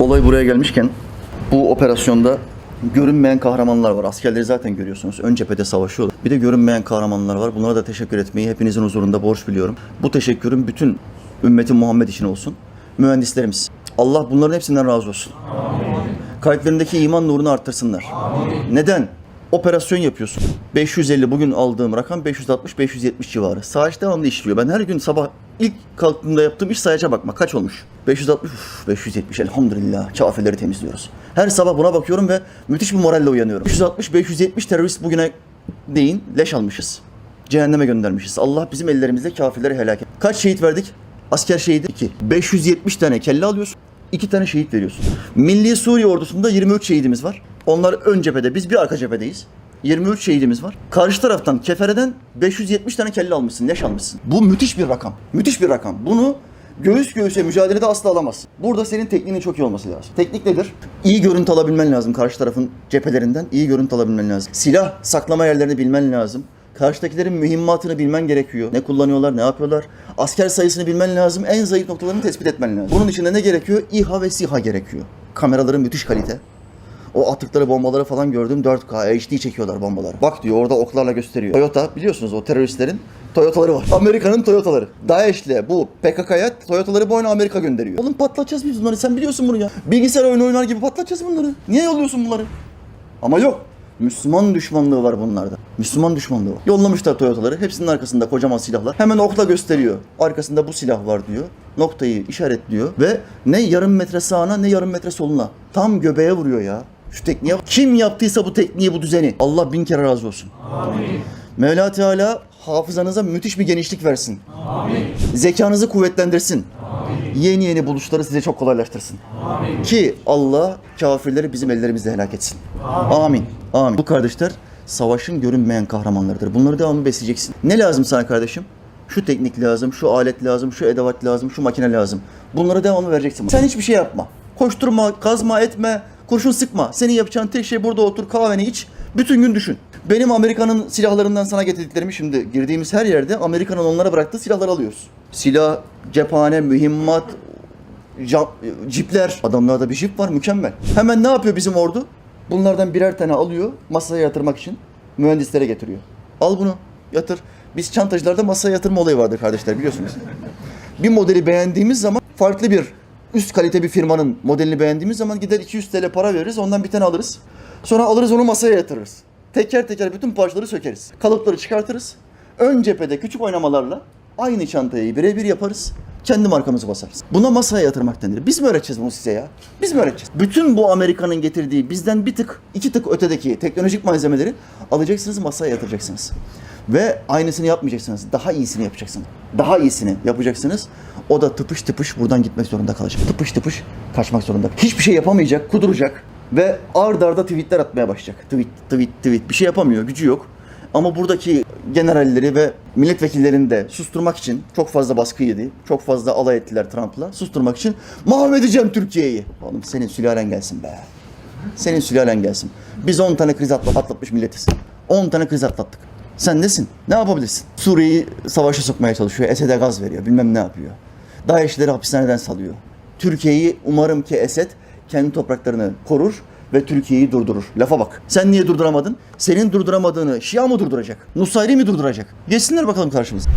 Olay buraya gelmişken bu operasyonda görünmeyen kahramanlar var. Askerleri zaten görüyorsunuz. Ön cephede savaşıyorlar. Bir de görünmeyen kahramanlar var. Bunlara da teşekkür etmeyi hepinizin huzurunda borç biliyorum. Bu teşekkürüm bütün ümmeti Muhammed için olsun. Mühendislerimiz. Allah bunların hepsinden razı olsun. Kalplerindeki iman nurunu arttırsınlar. Neden? Operasyon yapıyorsun. 550 bugün aldığım rakam 560-570 civarı. Sayaç devamlı işliyor. Ben her gün sabah ilk kalktığımda yaptığım iş sayaca bakma. Kaç olmuş? 560, uf, 570 elhamdülillah. Kafirleri temizliyoruz. Her sabah buna bakıyorum ve müthiş bir moralle uyanıyorum. 560-570 terörist bugüne değin leş almışız. Cehenneme göndermişiz. Allah bizim ellerimizle kafirleri helak et. Kaç şehit verdik? Asker şehidi 2. 570 tane kelle alıyorsun. 2 tane şehit veriyorsun. Milli Suriye ordusunda 23 şehidimiz var. Onlar ön cephede, biz bir arka cephedeyiz. 23 şehidimiz var. Karşı taraftan kefereden 570 tane kelle almışsın, leş almışsın. Bu müthiş bir rakam. Müthiş bir rakam. Bunu göğüs göğüse mücadelede asla alamazsın. Burada senin tekniğinin çok iyi olması lazım. Teknik nedir? İyi görüntü alabilmen lazım karşı tarafın cephelerinden. iyi görüntü alabilmen lazım. Silah saklama yerlerini bilmen lazım. Karşıdakilerin mühimmatını bilmen gerekiyor. Ne kullanıyorlar, ne yapıyorlar. Asker sayısını bilmen lazım. En zayıf noktalarını tespit etmen lazım. Bunun için de ne gerekiyor? İHA ve SİHA gerekiyor. Kameraların müthiş kalite. O attıkları bombaları falan gördüm 4K HD çekiyorlar bombaları. Bak diyor orada oklarla gösteriyor. Toyota biliyorsunuz o teröristlerin Toyota'ları var. Amerika'nın Toyota'ları. DAEŞ'le bu PKK'ya Toyota'ları boyuna Amerika gönderiyor. Oğlum patlatacağız biz bunları sen biliyorsun bunu ya. Bilgisayar oyunu oynar gibi patlatacağız bunları. Niye yolluyorsun bunları? Ama yok. Müslüman düşmanlığı var bunlarda. Müslüman düşmanlığı var. Yollamışlar Toyota'ları. Hepsinin arkasında kocaman silahlar. Hemen okla gösteriyor. Arkasında bu silah var diyor. Noktayı işaretliyor. Ve ne yarım metre sağına ne yarım metre soluna. Tam göbeğe vuruyor ya. Şu tekniğe. Kim yaptıysa bu tekniği, bu düzeni. Allah bin kere razı olsun. Mevla Teala hafızanıza müthiş bir genişlik versin. Zekanızı kuvvetlendirsin. Yeni yeni buluşları size çok kolaylaştırsın. Ki Allah kafirleri bizim ellerimizle helak etsin. Amin. Amin. Bu kardeşler savaşın görünmeyen kahramanlarıdır. Bunları devamlı besleyeceksin. Ne lazım sana kardeşim? Şu teknik lazım, şu alet lazım, şu edevat lazım, şu makine lazım. Bunları devamlı vereceksin. Sen hiçbir şey yapma. Koşturma, kazma, etme, kurşun sıkma. Senin yapacağın tek şey burada otur, kahveni iç, bütün gün düşün. Benim Amerika'nın silahlarından sana getirdiklerimi şimdi girdiğimiz her yerde Amerika'nın onlara bıraktığı silahları alıyoruz. Silah, cephane, mühimmat, Jap- cipler. Adamlarda bir jip var mükemmel. Hemen ne yapıyor bizim ordu? Bunlardan birer tane alıyor masaya yatırmak için mühendislere getiriyor. Al bunu yatır. Biz çantacılarda masaya yatırma olayı vardır kardeşler biliyorsunuz. bir modeli beğendiğimiz zaman farklı bir üst kalite bir firmanın modelini beğendiğimiz zaman gider 200 TL para veririz ondan bir tane alırız. Sonra alırız onu masaya yatırırız. Teker teker bütün parçaları sökeriz. Kalıpları çıkartırız. Ön cephede küçük oynamalarla aynı çantayı birebir yaparız. Kendi markamızı basarız. Buna masaya yatırmak denir. Biz mi öğreteceğiz bunu size ya? Biz mi öğreteceğiz? Bütün bu Amerika'nın getirdiği bizden bir tık, iki tık ötedeki teknolojik malzemeleri alacaksınız masaya yatıracaksınız. Ve aynısını yapmayacaksınız. Daha iyisini yapacaksınız. Daha iyisini yapacaksınız. O da tıpış tıpış buradan gitmek zorunda kalacak. Tıpış tıpış kaçmak zorunda. Hiçbir şey yapamayacak, kuduracak. Ve ard arda tweetler atmaya başlayacak. Tweet, tweet, tweet. Bir şey yapamıyor, gücü yok. Ama buradaki generalleri ve milletvekillerini de susturmak için çok fazla baskı yedi. Çok fazla alay ettiler Trump'la. Susturmak için mahvedeceğim Türkiye'yi. Oğlum senin sülalen gelsin be. Senin sülalen gelsin. Biz 10 tane kriz atla- atlatmış milletiz. 10 tane kriz atlattık. Sen nesin? Ne yapabilirsin? Suriye'yi savaşa sokmaya çalışıyor. Esed'e gaz veriyor. Bilmem ne yapıyor. DAEŞ'leri hapishaneden salıyor. Türkiye'yi umarım ki Esed kendi topraklarını korur ve Türkiye'yi durdurur. Lafa bak. Sen niye durduramadın? Senin durduramadığını Şia mı durduracak? Nusayri mi durduracak? Geçsinler bakalım karşımıza.